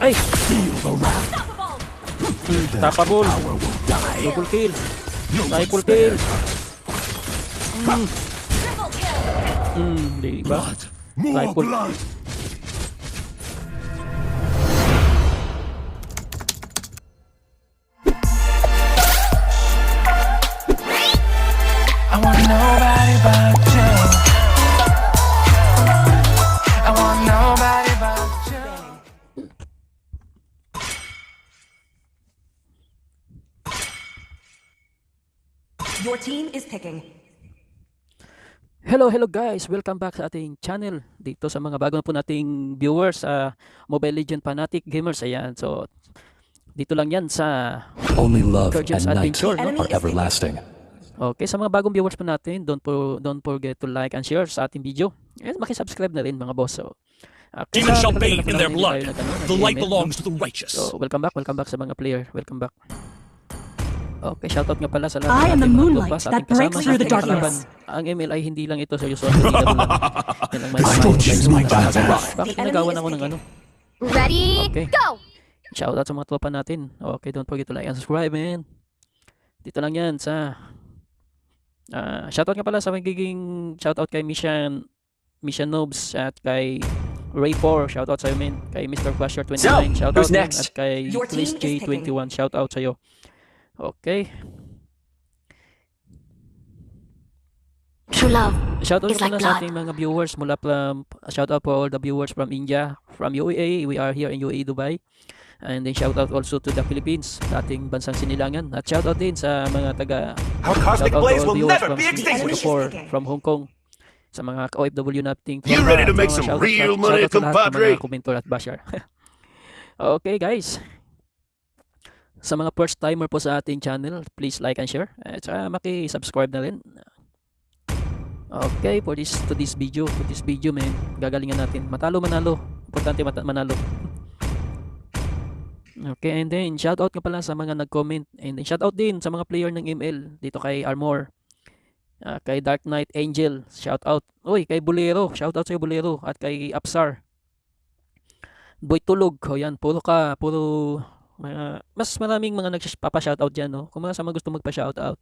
Ay! Hmm, die. Double kill. Triple kill. despair. Hmm, di ba? Blood. More Hello, hello guys! Welcome back sa ating channel. Dito sa mga bago na po nating viewers sa Mobile Legend Fanatic Gamers. Ayan, so dito lang yan sa Only love Gorgeous and night Adventure, no? Enemy are everlasting. Okay, sa mga bagong viewers po natin, don't po, don't forget to like and share sa ating video. And maki-subscribe na rin mga boss. So, uh, Demons shall bathe in their blood. ano, The light no? belongs to the righteous. So, welcome back, welcome back sa mga player. Welcome back. Okay, shoutout nga pala sa lahat I ng am the ating mga moonlight tropa, sa that ating kasama, breaks sa through the ating kalaban. Ang email ay hindi lang ito sa usual. Hindi lang. Yan ang may I don't choose my path. Bakit nagawa is ako ng ano? Ready, Okay. go! Shoutout sa mga tropa natin. Okay, don't forget to like and subscribe, man. Dito lang yan sa... ah shoutout nga pala sa magiging shoutout kay Mission Mission Noobs at kay Ray4, shoutout sa'yo, man. Kay Mr. Flasher 29, So, shoutout who's din. next? At kay picking. J21, shoutout sa'yo. Okay. True love. Shoutout It's pala like sa ating mga viewers mula from shoutout for all the viewers from India, from UAE, we are here in UAE Dubai. And then shoutout also to the Philippines, sa ating bansang sinilangan. At shoutout din sa mga taga Our cosmic blaze all will viewers never from be extinguished. Singapore, from Hong Kong, sa mga OFW nating You ready to at make some real money, compadre? mga komentor at basher. okay guys. Sa mga first timer po sa ating channel, please like and share. At saka maki-subscribe na rin. Okay, for this to this video, for this video man, gagalingan natin. Matalo manalo. Importante mata- manalo. Okay, and then shoutout ka pala sa mga nag-comment. And then shoutout din sa mga player ng ML dito kay Armor. ah, kay Dark Knight Angel, shoutout. Uy, kay Bolero, shoutout sa Bolero at kay Apsar. Boy Tulog, o yan, puro ka, puro mga, mas maraming mga nagpapa-shoutout dyan, no? Kung mga sa mga gusto magpa-shoutout.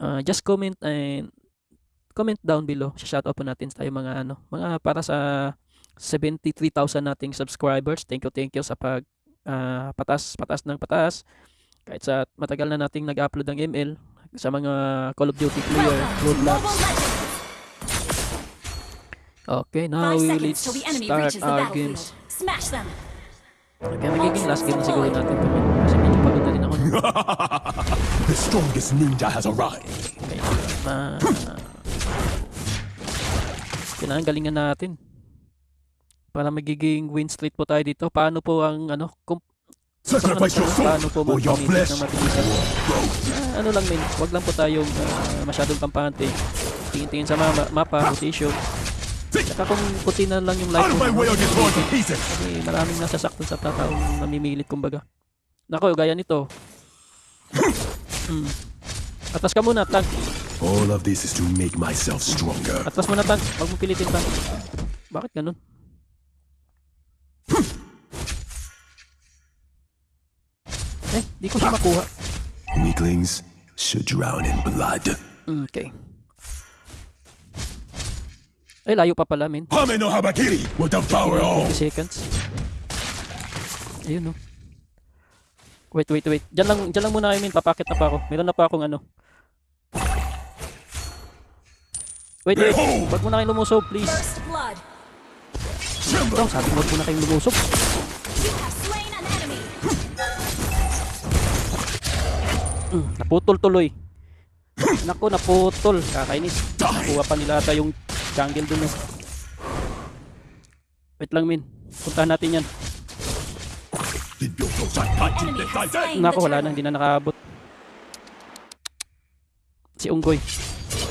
Ah, just comment and comment down below. Shoutout po natin tayo mga ano, mga para sa 73,000 nating subscribers. Thank you, thank you sa pag ah, patas, patas ng patas. Kahit sa matagal na nating nag-upload ng ML sa mga Call of Duty player. Mobile Legends. Okay, now we will start our games. Smash them. Okay, magiging last game na siguro natin to. Kasi medyo pagod na rin ako. The strongest ninja has arrived. Okay, ma... Kailangan galingan natin. Para magiging win streak po tayo dito. Paano po ang ano, kung Sacrifice your paano soul po or your flesh. Ah, ano lang min, wag lang po tayong ah, masyadong kampante. Tingin-tingin sa ma- mapa, rotation. Saka kung puti na lang yung life mo, kasi maraming nasasaktan sa tataong namimilit kumbaga. Nako, gaya nito. Hmm. Atras ka muna, tank. All of this is to make myself stronger. Atras muna, tank. Huwag mo pilitin, tank. Bakit ganun? Eh, di ko siya makuha. Weaklings should drown in blood. Okay. Eh, layo pa pala, men. Hame no Habakiri will devour all. 20 seconds. Ayun, no. Wait, wait, wait. Diyan lang, diyan lang muna kayo, min. Papakit na pa ako. Meron na pa akong ano. Wait, wait. Wag muna kayong lumusog, please. Ito, sabi mo, wag muna kayong lumusog. You have slain an enemy. Mm, naputol tuloy. Naku, naputol. Kakainis. Nakuha pa nila ata yung jungle dun. eh. Wait lang, min. Puntahan natin yan. The wala na. Hindi na nakaabot. Si Unggoy.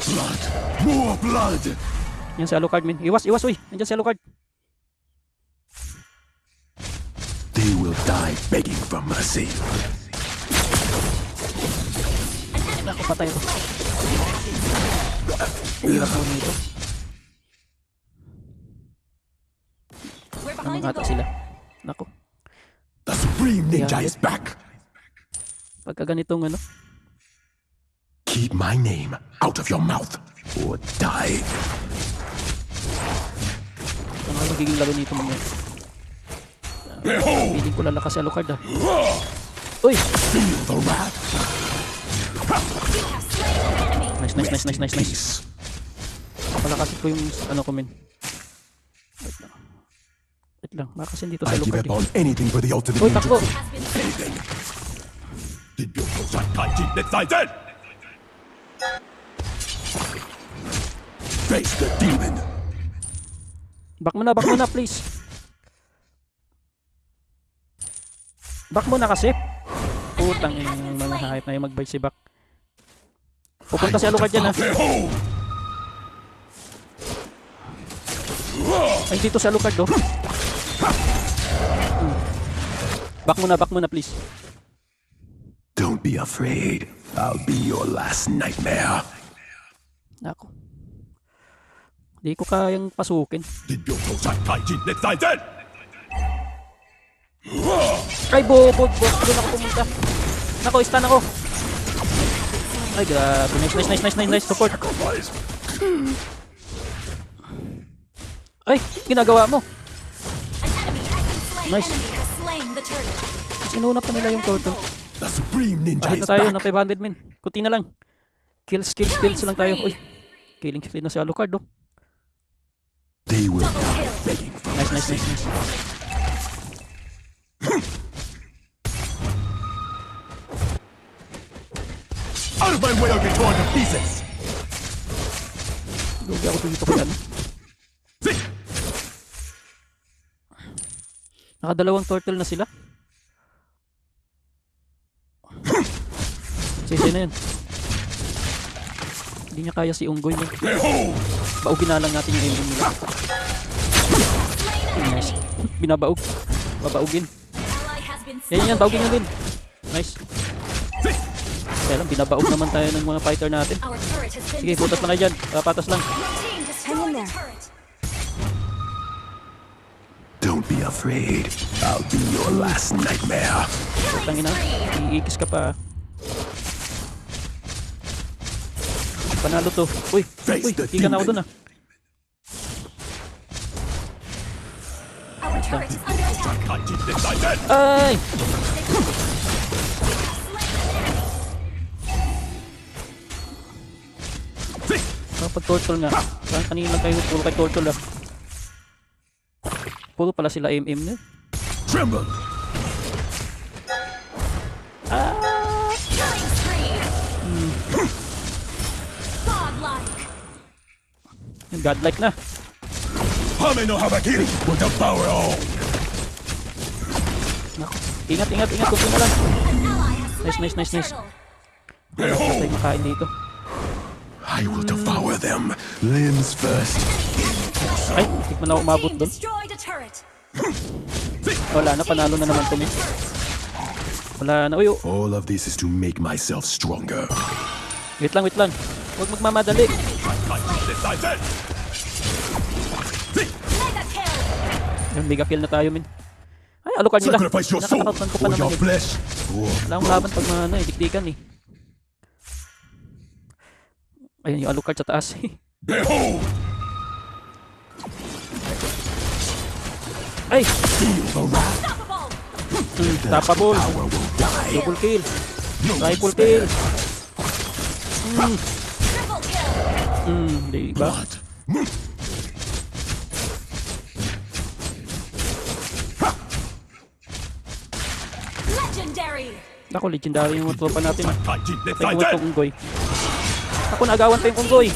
Blood. More blood. Yan si Alucard, min. Iwas, iwas, uy. Nandiyan si Alucard. They will die begging for mercy. Naku, patay ako. Hirap mo nito. Ata sila? Nako. The Supreme Ninja is back. Pagka ganitong ano. Keep my name out of your mouth or die. Ano ang magiging laro nito mamaya. Behold, Piling ko lalakas si Alucard ah. Uy! feel the wrath. Nice, nice, nice, nice, nice, nice. Palakasin ko yung ano ko men. Lang. Makasin dito sa I give Alucard. up on anything for the ultimate Uy, takbo! ninja. Anything. Did you know that I keep it I did? Face the demon. Back mo na, back mo na please. Back mo na kasi. Putang ina hype na yung mag-buy si Back. Pupunta si Alucard dyan ha. Behold, Ay, dito si Alucard oh. Back mo na, back mo na please. don't be afraid. I'll be your last nightmare. Ako. Di ko kayang pasukin. Ay, bobog, bot. Doon ako pumunta. Nako, stun ako. Ay, grabe. Nice, nice, nice, nice, nice, nice. Support. Ay, ginagawa mo. Nice. Sinunap na nila yung turtle. The Supreme Ninja Kahit na tayo, back. na 500 men. Kunti na lang. Kills, kills, kills lang tayo. Uy, killing spree na si Alucard, oh. They will Nice, nice, nice, nice. Out of my way, I'll be torn to pieces. Lugi ako dito ano. Nakadalawang turtle na sila. Sisi na yun. Hindi niya kaya si Unggoy. Behold, Baugin na lang natin yung ending nila. Nice. Binabaog. Babaugin. Yan yan, baugin nyo din. Nice. Kaya lang, binabaog naman tayo ng mga fighter natin. Sige, putas lang kayo dyan. Patas lang. Your team destroyed the turret. Don't be afraid. I'll be your last nightmare. Tangina, iikis ka pa. Panalo to. Uy, uy, ka na ako dun ah. Ay! Kapag turtle nga. Kanina kayo puro kay turtle ah. Puro pala sila MM na. Tremble. Spree. Godlike. Yung godlike na. Hame no Habakiri will devour all. Naku. Ingat, ingat, ingat. Kunti na lang. Nice, nice, nice, nice. Behold, Tayo makain dito. I will devour them. Limbs first. Ay, hindi man ako umabot doon. Wala na, panalo na naman kami. Wala na. Uy, oh. All of this is to make myself stronger. wait lang, wait lang. Huwag magmamadali. Yung mega kill na tayo, min. Ay, alukan nila. Your soul Nakakautan ko pa naman your eh. Wala akong laban pag mga ano, eh, dikdikan eh. Ayun yung alucard sa taas eh. behold, will die. Double kill. Triple kill. Triple kill. Mm, di ba? Blood. Legendary. Ako, legendary yung tropa natin. ah. I keep it Tayo I ko itong unggoy. Ako, nagawan pa yung unggoy.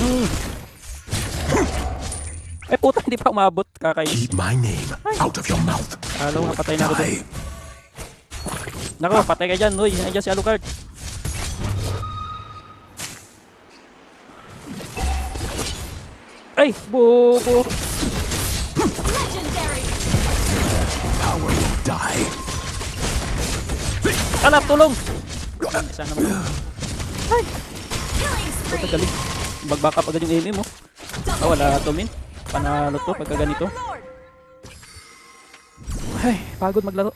Turret. Ay, puta, hindi pa umabot. Kakainis. Keep my name out of your mouth. Alam nga, patay na ako. Die. Nako, patay ka dyan. Uy, nandiyan si Alucard. Ay, bubo. Legendary. Power will die. Kalap, tulong. Isa naman. Killing Puta, galing. Mag-back up agad yung aim mo. Ah, wala kill. Panalo to pagka ganito. Ay, pagod maglaro.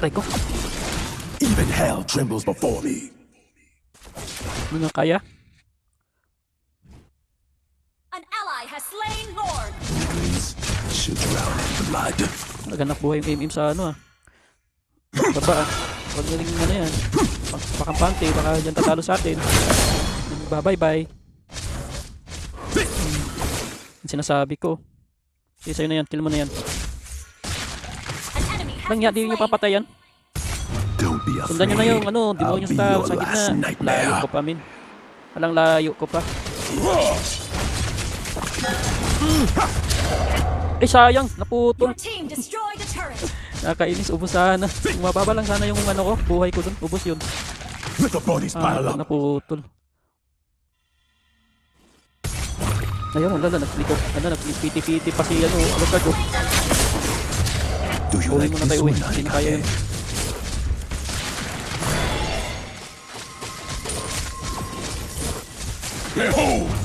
Aray ko. Even hell trembles before me. Ano nga kaya? An ally has slain Lord. Please, should drown in blood. Naganap buhay yung im sa ano ah. Baba ah. Huwag galing ano yan. Pa- Pakampante, baka dyan tatalo sa atin. Bye bye. Yung sinasabi ko. Sige sa'yo na yan, kill mo na yan. An enemy has Lang yan, di nyo papatayan. Sundan nyo na yung ano, demonyo your sa gitna. Layo ko pa min. Walang layo ko pa. Hmm. Eh sayang, naputol. Your team destroyed the turret. Nakainis, ubos sana. Mababa lang sana yung ano ko, buhay ko dun. Ubos yun. Ah, naputol. Ayun, wala na, nagpliko. Ano, nagpiti-piti pa si ano, Alucard you Uwi muna this tayo, uwi. one, Hindi na kaya yun. Behold!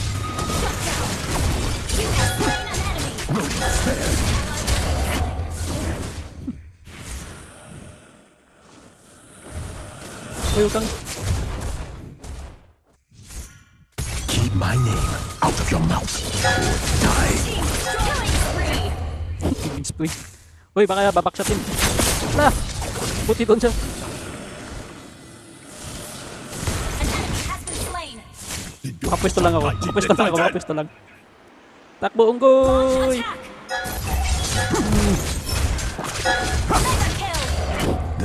Huwag kang Keep my name out of your mouth or die. Killing spree. Uy, baka babaksatin. Na! Buti doon siya. Makapwesto lang ako. Makapwesto lang ako. Makapwesto lang. Takbo, unggoy! Attack.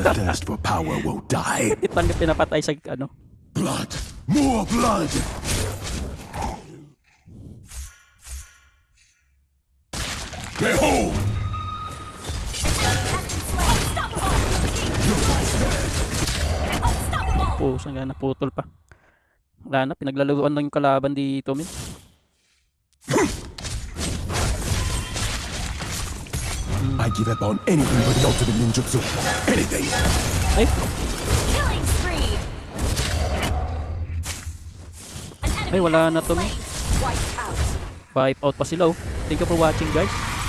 The thirst for power won't die. Itanggap pinapatay sa ano. Blood! More blood! Behold! Saan nga naputol pa. Wala na, pinaglalaruan lang yung kalaban dito, min. I give up on anything but the ultimate ninjutsu. Anything! Ay, Killing spree. An enemy ay wala has na been to, min. slain. Wiped out. Wipe out pa sila, oh. Thank you for watching, guys.